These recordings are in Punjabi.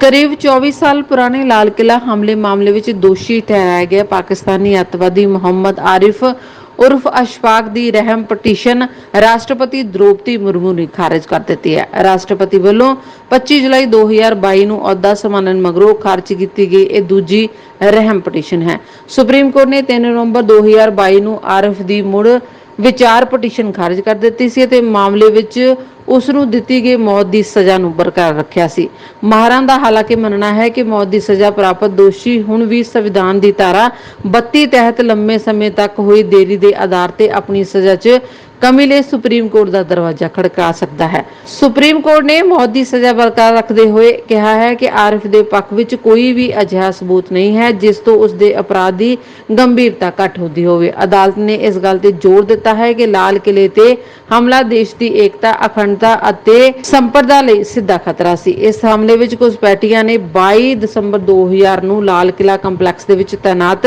ਕਰੀਬ 24 ਸਾਲ ਪੁਰਾਣੇ ਲਾਲ ਕਿਲਾ ਹਮਲੇ ਮਾਮਲੇ ਵਿੱਚ ਦੋਸ਼ੀ ਠਹਿਰਾਇਆ ਗਿਆ। ਪਾਕਿਸਤਾਨੀ ਅੱਤਵਾਦੀ ਮੁਹੰਮਦ ਆਰਿਫ ਉਰਫ ਅਸ਼ਫਾਕ ਦੀ ਰਹਿਮ ਪਟੀਸ਼ਨ ਰਾਸ਼ਟਰਪਤੀ ਦ੍ਰੋਪਦੀ ਮੁਰਮੂ ਨੇ ਖਾਰਜ ਕਰ ਦਿੱਤੀ ਹੈ। ਰਾਸ਼ਟਰਪਤੀ ਵੱਲੋਂ 25 ਜੁਲਾਈ 2022 ਨੂੰ ਅਹੁਦਾ ਸੰਭਾਲਣ ਮਗਰੋਂ ਖਾਰਜ ਕੀਤੀ ਗਈ। ਇਹ ਦੂਜੀ ਰਹਿਮ ਪਟੀਸ਼ਨ ਹੈ। ਸੁਪਰੀਮ ਕੋਰਟ ਨੇ 3 ਨਵੰਬਰ 2022 ਨੂੰ ਆਰਿਫ ਦੀ ਮੁੜ ਵਿਚਾਰ ਪਟੀਸ਼ਨ ਖਾਰਜ ਕਰ ਦਿੱਤੀ ਸੀ ਅਤੇ ਮਾਮਲੇ ਵਿੱਚ ਉਸ ਨੂੰ ਦਿੱਤੀ ਗਈ ਮੌਤ ਦੀ ਸਜ਼ਾ ਨੂੰ ਬਰਕਰਾਰ ਰੱਖਿਆ ਸੀ। ਮਾਹਰਾਂ ਦਾ ਹਾਲਾਂਕਿ ਮੰਨਣਾ ਹੈ ਕਿ ਮੌਤ ਦੀ ਸਜ਼ਾ ਪ੍ਰਾਪਤ ਦੋਸ਼ੀ ਹੁਣ ਵੀ ਸੰਵਿਧਾਨ ਦੀ ਧਾਰਾ 32 ਤਹਿਤ ਲੰਮੇ ਸਮੇਂ ਤੱਕ ਹੋਈ ਦੇਰੀ ਦੇ ਆਧਾਰ ਤੇ ਆਪਣੀ ਸਜ਼ਾ 'ਚ ਕਮੀ ਲਈ ਸੁਪਰੀਮ ਕੋਰਟ ਦਾ ਦਰਵਾਜ਼ਾ ਖੜਕਾ ਸਕਦਾ ਹੈ। ਸੁਪਰੀਮ ਕੋਰਟ ਨੇ ਮੌਤ ਦੀ ਸਜ਼ਾ ਬਰਕਰਾਰ ਰੱਖਦੇ ਹੋਏ ਕਿਹਾ ਹੈ ਕਿ ਆਰਿਫ ਦੇ ਪੱਖ ਵਿੱਚ ਕੋਈ ਵੀ ਅਜਿਹਾ ਸਬੂਤ ਨਹੀਂ ਹੈ ਜਿਸ ਤੋਂ ਉਸ ਦੇ ਅਪਰਾਧ ਦੀ ਗੰਭੀਰਤਾ ਘੱਟ ਹੁੰਦੀ ਹੋਵੇ। ਅਦਾਲਤ ਨੇ ਇਸ ਗੱਲ ਤੇ ਜ਼ੋਰ ਦਿੱਤਾ ਹੈ ਕਿ ਲਾਲ ਕਿਲੇ ਤੇ ਹਮਲਾ, ਦੇਸ਼ ਦੀ ਏਕਤਾ ਅਖੰਡ ਅਖੰਡਤਾ ਅਤੇ ਸੰਪਰਦਾ ਲਈ ਸਿੱਧਾ ਖਤਰਾ ਸੀ। ਇਸ ਹਮਲੇ ਵਿੱਚ ਘੁਸਪੈਠੀਆਂ ਨੇ 22 ਦਸੰਬਰ 2000 ਨੂੰ ਲਾਲ ਕਿਲਾ ਕੰਪਲੈਕਸ ਦੇ ਵਿੱਚ ਤਾਇਨਾਤ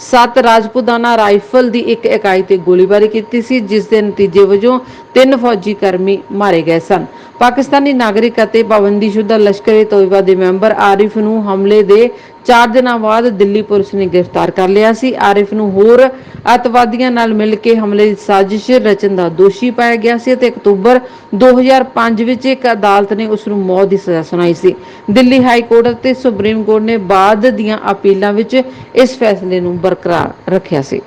ਸੱਤ ਰਾਜਪੂਤਾਨਾ ਰਾਈਫਲ ਦੀ ਇੱਕ ਇਕਾਈ ਤੇ ਗੋਲੀਬਾਰੀ ਕੀਤੀ ਸੀ, ਜਿਸ ਦੇ ਨਤੀਜੇ ਵਜੋਂ ਤਿੰਨ ਫੌਜੀ ਕਰਮੀ ਮਾਰੇ ਗਏ ਸਨ। ਪਾਕਿਸਤਾਨੀ ਨਾਗਰਿਕ ਅਤੇ ਪਾਬੰਦੀਸ਼ੁਦਾ ਲਸ਼ਕਰ-ਏ ਤੋਇਬਾ ਦੇ ਮੈਂਬਰ ਆਰਿਫ ਨੂੰ ਹਮਲੇ ਦੇ 4 ਦਿਨਾਂ ਬਾਅਦ ਦਿੱਲੀ ਪੁਲਿਸ ਨੇ ਗ੍ਰਿਫਤਾਰ ਕਰ ਲਿਆ ਸੀ। ਆਰਿਫ ਨੂੰ ਹੋਰ ਅਤਵਾਦੀਆਂ ਨਾਲ ਮਿਲ ਕੇ ਹਮਲੇ ਦੀ ਸਾਜ਼ਿਸ਼ ਰਚਨ ਦਾ ਦੋਸ਼ੀ ਪਾਇਆ ਗਿਆ ਸੀ ਅਤੇ ਅਕਤੂਬਰ 2005 ਵਿੱਚ ਇੱਕ ਅਦਾਲਤ ਨੇ ਉਸ ਨੂੰ ਮੌਤ ਦੀ ਸਜ਼ਾ ਸੁਣਾਈ ਸੀ। ਦਿੱਲੀ ਹਾਈ ਕੋਰਟ ਅਤੇ ਸੁਪਰੀਮ ਕੋਰਟ ਨੇ ਬਾਅਦ ਦੀਆਂ ਅਪੀਲਾਂ ਵਿੱਚ ਇਸ ਫੈਸਲੇ ਨੂੰ ਬਰਕਰਾਰ ਰੱਖਿਆ ਸੀ।